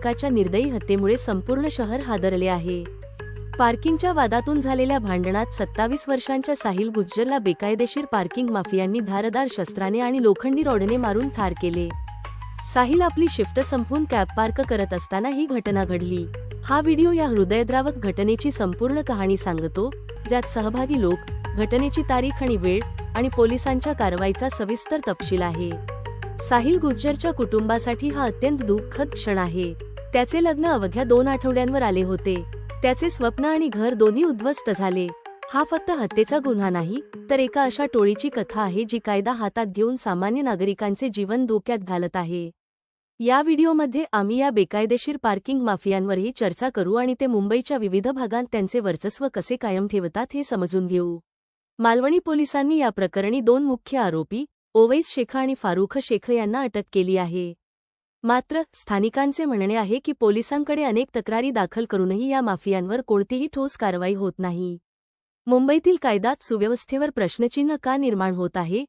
एकाच्या निर्दयी हत्येमुळे संपूर्ण शहर हादरले आहे. पार्किंगच्या वादातून झालेल्या भांडणात सत्तावीस वर्षांच्या साहिल गुज्जरला बेकायदेशीर पार्किंग माफियांनी धारदार शस्त्राने आणि लोखंडी रॉडने मारून ठार केले. साहिल आपली शिफ्ट संपवून कॅब पार्क करत असताना ही घटना घडली. हा व्हिडिओ या हृदयद्रावक घटनेची संपूर्ण कहाणी सांगतो ज्यात सहभागी लोक घटनेची तारीख आणि वेळ आणि पोलिसांच्या कारवाईचा सविस्तर तपशील आहे. साहिल गुज्जरच्या कुटुंबासाठी हा अत्यंत दुःखद क्षण आहे. त्याचे लग्न अवघ्या दोन आठवड्यांवर आले होते. त्याचे स्वप्न आणि घर दोन्ही उद्ध्वस्त झाले. हा फक्त हत्येचा गुन्हा नाही तर एका अशा टोळीची कथा आहे जी कायदा हातात घेऊन सामान्य नागरिकांचे जीवन धोक्यात घालत आहे. या व्हिडिओमध्ये आम्ही या बेकायदेशीर पार्किंग माफियांवरही चर्चा करू आणि ते मुंबईच्या विविध भागांत त्यांचे वर्चस्व कसे कायम ठेवतात हे समजून घेऊ. मालवणी पोलिसांनी या प्रकरणी दोन मुख्य आरोपी ओवैस शेख आणि फारुख शेख यांना अटक केली आहे. मात्र स्थानिकांचे म्हणणे आहे की पोलिसांकडे अनेक तक्रारी दाखल करूनही या माफियांवर कोणतीही ठोस कारवाई होत नाही. मुंबईतील कायदात सुव्यवस्थेवर प्रश्नचिन्ह का निर्माण होत आहे?